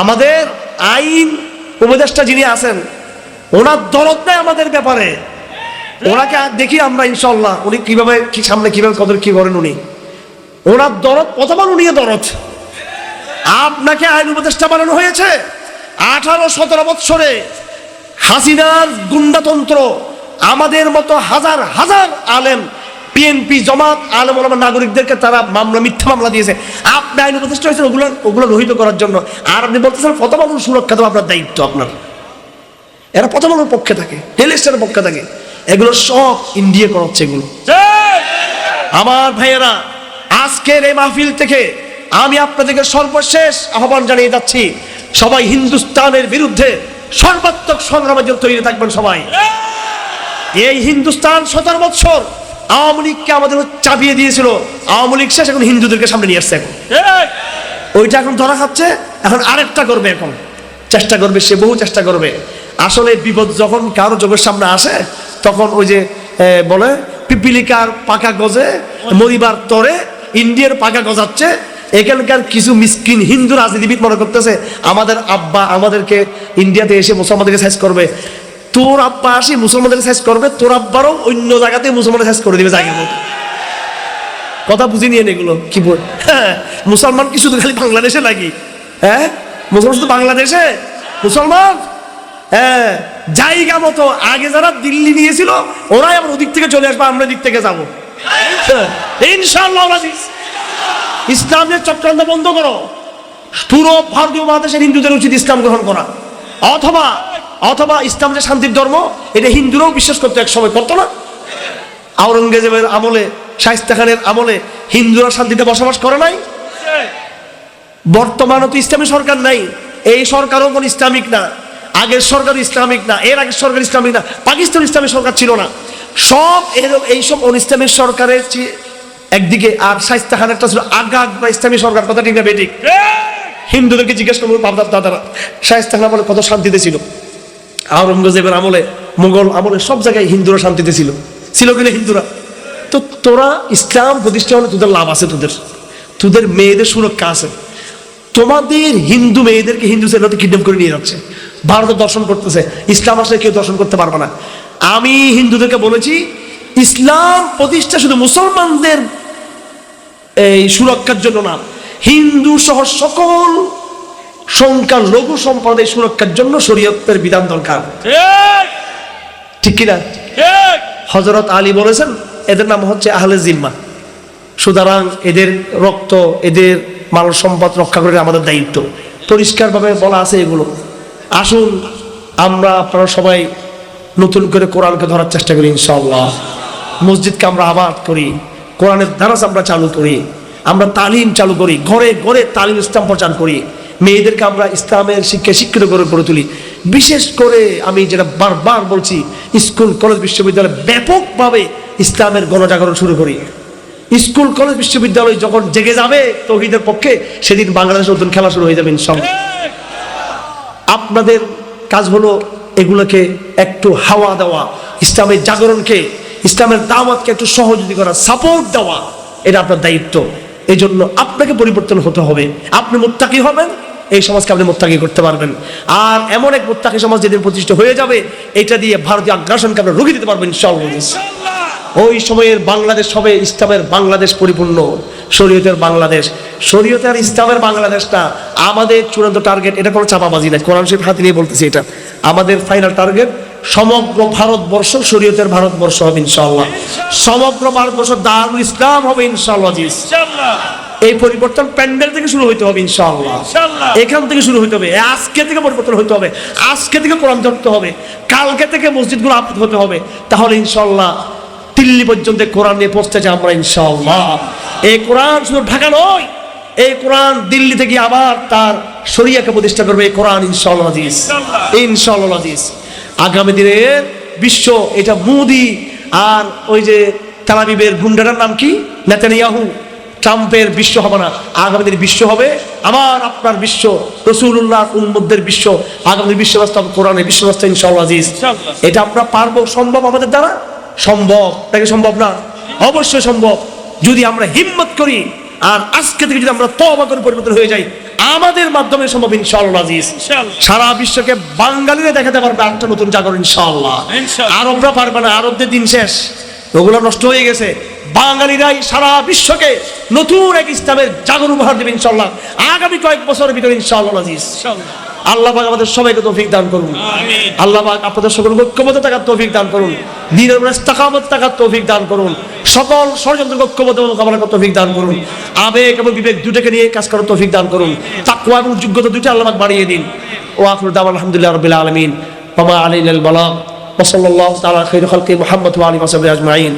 আমাদের আইন উপদেষ্টা যিনি আছেন, ওনার দরদ নেই আমাদের ব্যাপারে। ওনাকে দেখি আমরা ইনশাল্লাহ উনি কীভাবে কি সামনে, কীভাবে কত কি করেন উনি। ওনার দরদ প্রথম উনি দরদ। আপনাকে আইন উপদেষ্টা বানানো হয়েছে আঠারো সতেরো বৎসরে। হাসিনার গুন্ডাতন্ত্র, আমাদের মতো হাজার হাজার আলেম বিএনপি জমাত, আলম ওলামা নাগরিকদেরকে তারা মামলা, মিথ্যা মামলা দিয়েছে। আপনি আইন উপদেষ্টা হয়েছেন, ওগুলো ওগুলো রহিত করার জন্য। আর আপনি বলতেছেন প্রথম আলোর সুরক্ষা দেওয়া আপনার দায়িত্ব আপনার। এরা প্রথম আলোর পক্ষে থাকে টেলিস্টারের পক্ষে থাকে। এগুলো সব ইন্ডিয়া করাচ্ছে এগুলো। আমার ভাইয়েরা, আজকের এই মাহফিল থেকে আমি আপনাদেরকে সর্বশেষ আহ্বান জানিয়ে যাচ্ছি, সবাই হিন্দুস্তানের বিরুদ্ধে সর্বাত্মক সংগ্রামের জন্য তৈরি থাকবেন সবাই। এই হিন্দুস্তান সতেরো বৎসর আওয়ামী লীগকে আমাদের চাপিয়ে দিয়েছিল। আওয়ামী লীগ শেষ এখন হিন্দুদেরকে সামনে নিয়ে আসছে এখন। ওইটা এখন ধরা খাচ্ছে এখন আরেকটা করবে এখন। চেষ্টা করবে সে বহু চেষ্টা করবে। আসলে বিপদ যখন কারও চোখের সামনে আসে তখন ওই যে বলে পিপিলিকার পাকা গজে মরিবার তরে ইন্ডিয়ার পাকা গজাচ্ছে। এখানকার কিছু মিসকিন হিন্দু রাজনীতিবিদ মনে করতেছে আমাদের আব্বা আমাদেরকে ইন্ডিয়াতে এসে মুসলমানদেরকে সাইজ করবে। তোর আব্বা আসি মুসলমানদেরকে সাইজ করবে তোর আব্বারও অন্য জায়গাতে মুসলমানের সাইজ করে দিবে জায়গা মতো কথা বুঝি নিয়ে এগুলো। কি বল? হ্যাঁ মুসলমান কি শুধু খালি বাংলাদেশে নাকি? হ্যাঁ? মুসলমান শুধু বাংলাদেশে? মুসলমান? হ্যাঁ জায়গা মতো। আগে যারা দিল্লি নিয়েছিল ওরাই আবার ওদিক থেকে চলে আসবে আমরা দিক থেকে যাব। হ্যাঁ, ইনশাআল্লাহ ইসলামের চক্রান্ত বন্ধ করো। পুরো ভারতীয় মহাদেশের হিন্দুদের উচিত ইসলাম গ্রহণ করা। অথবা অথবা ইসলাম যে শান্তির ধর্ম এটা হিন্দুরাও বিশ্বাস করতো এক সময় করতো না। আওরঙ্গজেবের আমলে শাহিস্তা খানের আমলে হিন্দুরা শান্তিতে বসবাস করে নাই। বর্তমানে তো ইসলামী সরকার নাই। এই সরকারও কোন ইসলামিক না। আগের সরকার ইসলামিক না। এর আগের সরকার ইসলামিক না। পাকিস্তান ইসলামী সরকার ছিল না। সব এরকম এইসব অন ইসলামিক সরকারের একদিকে আর শাইস্তা খানেরটা ছিল আগাগ বা ইসলামী সরকার কথা ঠিক না বেঠিক। হিন্দুদেরকে জিজ্ঞেস করব দাদারা শাইস্তা খান আমলে কত শান্তিতে ছিল? আওরঙ্গজেবের আমলে মুঘল আমলে সব জায়গায় হিন্দুরা শান্তিতে ছিল। ছিল কিনা হিন্দুরা? তো তোরা ইসলাম প্রতিষ্ঠা হলে তোদের লাভ আছে তোদের। তোদের মেয়েদের সুরক্ষা আছে। তোমাদের হিন্দু মেয়েদেরকে হিন্দু ছেলেতে কিডন্যাপ করে নিয়ে যাচ্ছে। ভারতে দর্শন করতেছে। ইসলাম আসলে কেউ দর্শন করতে পারবে না। আমি হিন্দুদেরকে বলেছি, ইসলাম প্রতিষ্ঠা শুধু মুসলমানদের এই সুরক্ষার জন্য না। হিন্দু সহ সকল সংখ্যা লঘু সম্প্রদায় সুরক্ষার জন্য শরীয়তের বিধান দরকার। ঠিক। কিনা? হজরত আলী বলেছেন এদের নাম হচ্ছে আহলে জিম্মা। সুতরাং এদের রক্ত এদের মানব সম্পদ রক্ষা করে আমাদের দায়িত্ব। পরিষ্কারভাবে বলা আছে এগুলো। আসুন আমরা আপনারা সবাই নতুন করে কোরআনকে ধরার চেষ্টা করি ইনশাল্লাহ মসজিদকে আমরা আবাদ করি কোরআনের দ্বারাস আমরা চালু করি আমরা তালিম চালু করি ঘরে ঘরে তালিম ইসলাম প্রচার করি। মেয়েদেরকে আমরা ইসলামের শিক্ষায় শিক্ষিত করে গড়ে তুলি। বিশেষ করে আমি যেটা বারবার বলছি, স্কুল, কলেজ, বিশ্ববিদ্যালয়ে ব্যাপকভাবে ইসলামের গণজাগরণ শুরু করি। স্কুল, কলেজ, বিশ্ববিদ্যালয় যখন জেগে যাবে তৌহিদের পক্ষে, সেদিন বাংলাদেশ নতুন খেলা শুরু হয়ে যাবে ইনশাল্লাহ আপনাদের কাজ হলো এগুলোকে একটু হাওয়া দেওয়া, ইসলামের জাগরণকে, ইসলামের দাওয়াতকে একটু সহযোগী করা সাপোর্ট দেওয়া, এটা আপনার দায়িত্ব। এই জন্য আপনাকে পরিবর্তন হতে হবে। আপনি মোত্তাকি হবেন এই সমাজকে আপনি মোত্তাকি করতে পারবেন। আর এমন এক মোত্তাকি সমাজ যেদিন প্রতিষ্ঠা হয়ে যাবে এটা দিয়ে ভারতীয় আগ্রাসনকে আপনি রুখে দিতে পারবেন ইনশাআল্লাহ। ওই সময়ের বাংলাদেশ হবে ইসলামের বাংলাদেশ পরিপূর্ণ। শরীয়তের বাংলাদেশ। শরীয়তে আর ইসলামের বাংলাদেশটা আমাদের চূড়ান্ত টার্গেট এটা কোনো চাপাবাজি নাই। কোরআন শরীফ হাতে নিয়ে বলতেছি এটা। আমাদের ফাইনাল টার্গেট সমগ্র ভারতবর্ষ শরীয়তের ভারতবর্ষ হবে ইনশাল্লাহ সমগ্র ভারতবর্ষ দারুল ইসলাম হবে ইনশাআল্লাহ আজিজ। এই পরিবর্তন প্যান্ডেল থেকে শুরু হইতে হবে ইনশাআল্লাহ। এখান থেকে শুরু হইতে হবে আজকে থেকে পরিবর্তন হইতে হবে আজকে থেকে কোরআন ধরতে হবে কালকে থেকে মসজিদগুলো আপডেট হতে হবে তাহলে ইনশাআল্লাহ দিল্লি পর্যন্ত কোরআন নিয়ে পৌঁছতে চাই আমরা ইনশাআল্লাহ এই কোরআন শুধু ঢাকা নয় এই কোরআন দিল্লি থেকে আবার তার শরিয়াকে প্রতিষ্ঠা করবে এই কোরআন ইনশাআল্লাহ ইনশাআল্লাহ। আগামী দিনের বিশ্ব এটা মুদি আর ওই যে তালাবিবের গুন্ডাটার নাম কি? নেতানিয়াহু ট্রাম্পের বিশ্ব হবে না। আগামী দিনে বিশ্ব হবে আমার আপনার বিশ্ব রসুল্লাহ উম্মদের বিশ্ব। আগামী দিনে বিশ্ব রাস্তা কোরআনের বিশ্ব রাস্তা ইনশাআল্লাহ আজিজ। এটা আমরা পারব সম্ভব আমাদের দ্বারা? সম্ভব। নাকি সম্ভব না? অবশ্যই সম্ভব। যদি আমরা হিম্মত করি আর আজকে থেকে যদি আমরা তবা করে পরিবর্তন হয়ে যাই আমাদের মাধ্যমে সম্ভব ইনশাআল্লাহ আজিজ ইনশাআল্লাহ। সারা বিশ্বকে বাঙালিরা দেখাতে পারবে একটা নতুন জাগরণ ইনশাআল্লাহ ইনশাআল্লাহ। আরবরা পারবে না আরবদের দিন শেষ ওগুলো নষ্ট হয়ে গেছে বাঙালিরাই সারা বিশ্বকে নতুন এক ইসলামের জাগরণ উপহার দেবে ইনশাআল্লাহ আগামী কয়েক বছরের ভিতরে ইনশাআল্লাহ আজিজ ইনশাআল্লাহ। আল্লাহ পাক আমাদের সবাইকে তৌফিক দান করুন। আমিন। আল্লাহ পাক আপনাদের সকল ঐক্যবদ্ধ থাকার তৌফিক দান করুন। দিনের উপরে ইস্তেকামত থাকার তৌফিক দান করুন। সকল ষড়যন্ত্র ঐক্যবদ্ধ মোকাবেলা করার তৌফিক দান করুন। আবেগ এবং বিবেক দুটাকে নিয়ে কাজ করার তৌফিক দান করুন। তাকওয়া এবং যোগ্যতা দুটো আল্লাহ পাক বাড়িয়ে দিন। ও আখরু দাওয়ান আলহামদুলিল্লাহ রাব্বিল আলামিন। আলাইনা আল বালাগ। ওয়া সাল্লাল্লাহু তাআলা খাইরু খালকি মুহাম্মদ ওয়া আলিহি ওয়া সাহবিহি আজমাইন।